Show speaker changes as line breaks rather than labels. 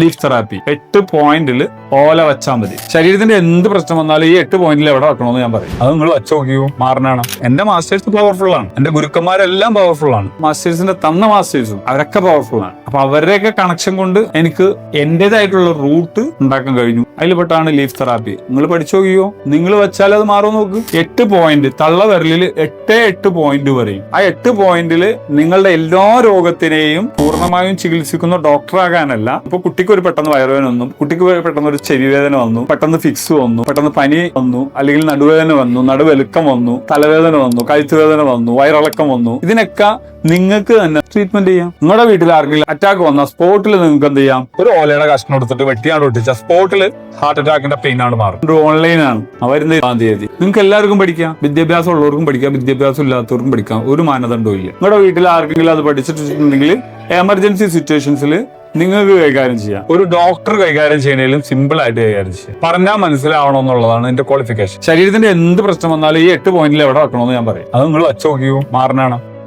Leaf therapy എട്ട് പോയിന്റിൽ ഓല വെച്ചാൽ മതി. ശരീരത്തിന്റെ എന്ത് പ്രശ്നം വന്നാലും ഈ എട്ട് പോയിന്റിൽ എവിടെ വെക്കണമെന്ന് ഞാൻ പറയും. അത് നിങ്ങൾ വെച്ച് നോക്കിയോ മാറണാണ് എന്റെ മാസ്റ്റേഴ്സ് പവർഫുൾ ആണ്. എന്റെ ഗുരുക്കന്മാരെല്ലാം പവർഫുൾ ആണ്. മാസ്റ്റേഴ്സിന്റെ തന്ന മാസ്റ്റേഴ്സും അവരൊക്കെ പവർഫുൾ ആണ്. അപ്പൊ അവരുടെയൊക്കെ കണക്ഷൻ കൊണ്ട് എനിക്ക് എന്റേതായിട്ടുള്ള റൂട്ട് ഉണ്ടാക്കാൻ കഴിഞ്ഞു. അതിൽ പെട്ടാണ് ലീഫ് തെറാപ്പി. നിങ്ങൾ പഠിച്ചു നോക്കിയോ നിങ്ങൾ വെച്ചാൽ അത് മാറും നോക്ക്. എട്ട് പോയിന്റ് തള്ള വിരലിൽ എട്ട് എട്ട് പോയിന്റ് വരെയും. ആ എട്ട് പോയിന്റിൽ നിങ്ങളുടെ എല്ലാ രോഗത്തിനെയും പൂർണമായും ചികിത്സിക്കുന്ന ഡോക്ടറാകാനല്ല ഇപ്പൊ കുട്ടിക്ക് ഒരു പെട്ടെന്ന് വയറുവേദന വന്നു. കുട്ടിക്ക് പെട്ടെന്ന് ഒരു ചെവി വേദന വന്നു. പെട്ടെന്ന് ഫിക്സ് വന്നു. പെട്ടെന്ന് പനി വന്നു. അല്ലെങ്കിൽ നടുവേദന വന്നു. നടുവെലുക്കം വന്നു. തലവേദന വന്നു. കഴുത്തുവേദന വന്നു. വയറിളക്കം വന്നു. ഇതിനൊക്കെ നിങ്ങൾക്ക് തന്നെ ട്രീറ്റ്മെന്റ് ചെയ്യാം. നിങ്ങളുടെ വീട്ടിൽ ആർക്കെങ്കിലും അറ്റാക്ക് വന്ന സ്പോട്ടിൽ നിങ്ങൾക്ക് എന്ത് ചെയ്യാം? ഒരു ഓലയുടെ കഷ്ണം എടുത്തിട്ട് വെട്ടിയാണ് ഒട്ടിച്ച സ്പോട്ടിൽ ഹാർട്ട് അറ്റാക്കിന്റെ പെയിൻ ആണ് മാറും. ഓൺലൈൻ ആണ്. വരുന്ന തീയതി നിങ്ങൾക്ക് എല്ലാവർക്കും പഠിക്കാം. വിദ്യാഭ്യാസം ഉള്ളവർക്കും പഠിക്കാം. വിദ്യാഭ്യാസം ഇല്ലാത്തവർക്കും പഠിക്കാം. ഒരു മാനദണ്ഡവും ഇല്ല. നിങ്ങളുടെ വീട്ടിൽ ആർക്കെങ്കിലും അത് പഠിച്ചിട്ടുണ്ടെങ്കിൽ എമർജൻസി സിറ്റുവേഷൻസിൽ നിങ്ങൾക്ക് കൈകാര്യം ചെയ്യാം. ഒരു ഡോക്ടർ കൈകാര്യം ചെയ്യുന്നതിലും സിമ്പിൾ ആയിട്ട് കൈകാര്യം ചെയ്യാം. പറഞ്ഞാൽ മനസ്സിലാവണം എന്നുള്ളതാണ് എന്റെ ക്വാളിഫിക്കേഷൻ ശരീരത്തിന്റെ എന്ത് പ്രശ്നം വന്നാലും ഈ എട്ട് പോയിന്റിൽ എവിടെ വെക്കണമെന്ന് ഞാൻ പറയും. അത് നിങ്ങൾ വെച്ച് നോക്കിയോ മാറണാണ്